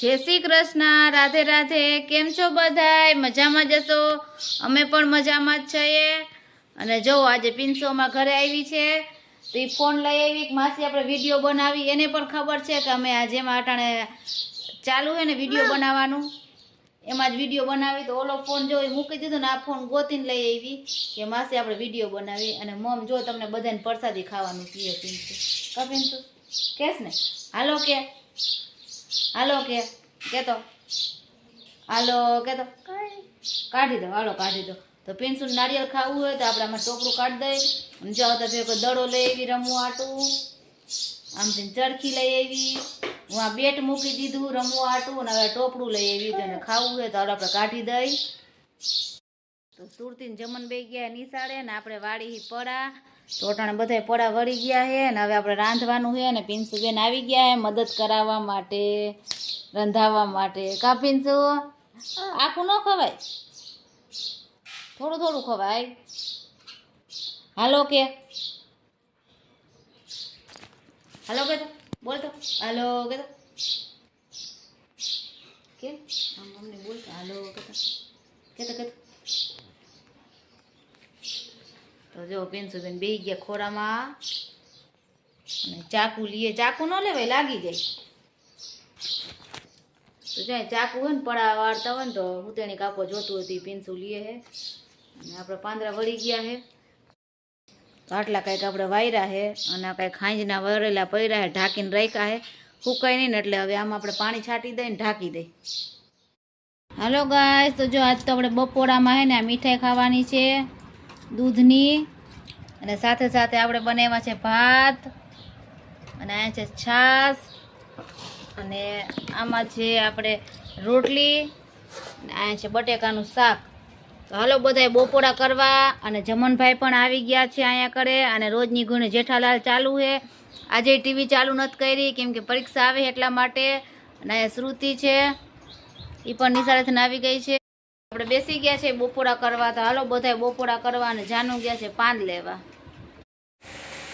જય શ્રી કૃષ્ણ રાધે રાધે. કેમ છો બધાય? મજામાં જશો? અમે પણ મજામાં જ છીએ. અને જો આજે પિન્સોમાં ઘરે આવી છે. તો એ ફોન લઈ આવી કે માસી આપણે વીડિયો બનાવી. એને પણ ખબર છે કે અમે આજે અટાણે ચાલુ છે ને વીડિયો બનાવવાનું. એમાં જ વીડિયો બનાવી. તો ઓલો ફોન જો એ મૂકી દીધો ને આ ફોન ગોતીને લઈ આવી કે માસી આપણે વીડિયો બનાવી. અને મમ જો તમને બધાને પ્રસાદી ખાવાનું પીએ પિન્સુ. કા પિન્સુ? કેસ ને? હાલો કે. હાલો કે, કેતો? હાલો, કેતો? કાઢી દો, હાલો, કાઢી દો. તો પેન્સિલ નારિયેળ ખાવું હોય તો આપણે આમાં ટોપરું કાઢી દઈ અને જો તો ભેગો દડો લઈ આવી, રમવું આટું. આમથી ચરખી લઈ આવી. હું આ બેટ મૂકી દીધું રમવું આટું અને હવે ટોપડું લઈ આવી. તો ખાવું હોય તો હવે આપણે કાઢી દઈ તો સુરતી જમન બે ગયા નિશાળે ને આપણે વાડી પડા. તો અટાણે બધા પડા વળી ગયા છે ને હવે આપણે રાંધવાનું છે ને પિન્સુબેન આવી ગયા છે મદદ કરાવવા માટે, રંધાવવા માટે. કા પિન્સુ? આખું ન ખવાય? થોડું થોડું ખવાય. હાલો કે. હાલો કે બોલ તો. હાલો કે કે? આમ અમને બોલ હાલો કે કે તો, કે તો જો પેન્સુબેન બે ગયા ખોરામાં. અને ચાકુ લઈએ ચાકુ ન લેવાય, લાગી જાય. તો જાય ચાકુ હોય ને પડા વાળતા હોય ને, તો હુતેણી કાપો જોતું હતી પેન્સિલ લઈએ હે. અને આપણે પાંદરા વળી ગયા હે. આટલા કંઈક આપણે વાયરા હે, અને આ ખાંજના વરેલા પૈરા હે, ઢાંકીને રાખ્યા હે. સુકાય નહીં ને, એટલે હવે આમાં આપણે પાણી છાંટી દઈએ ને, ઢાંકી દઈએ. હાલો ગાય તો જો આજ તો આપણે બપોરામાં હે ને આ મીઠાઈ ખાવાની છે, દૂધની. અને સાથે સાથે આપણે બનાવ્યા છે ભાત, અને આ છે છાશ, અને આમાં છે આપણે રોટલી, અને આ છે બટેકાનું શાક. તો હાલો બધાય બપોરા કરવા, અને જમનભાઈ પણ આવી ગયા છે અહીંયા કરે અને રોજની ગુણે જેઠાલાલ ચાલુ છે. આજે ટીવી ચાલુ નથી કરી, કેમ કે પરીક્ષા આવે એટલા માટે, અને અહીંયા શ્રુતિ છે. એ પણ નિશાળેથી આવી ગઈ છે. આપણે બેસી ગયા છે, બપોરા કરવા. તો હાલો બધા બપોરા કરવા અને જાનુ ગયા છે પાન લેવા.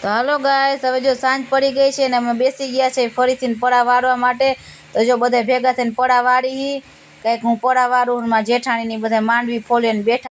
તો હાલો ગાય હવે જો સાંજ પડી ગઈ છે અને અમે બેસી ગયા છે ફરીથી પડા વાળવા માટે. તો જો બધા ભેગા થઈને પડા વાળી. કંઈક હું પડા વાળું જેઠાણીની બધા માંડવી ફોલીને બેઠા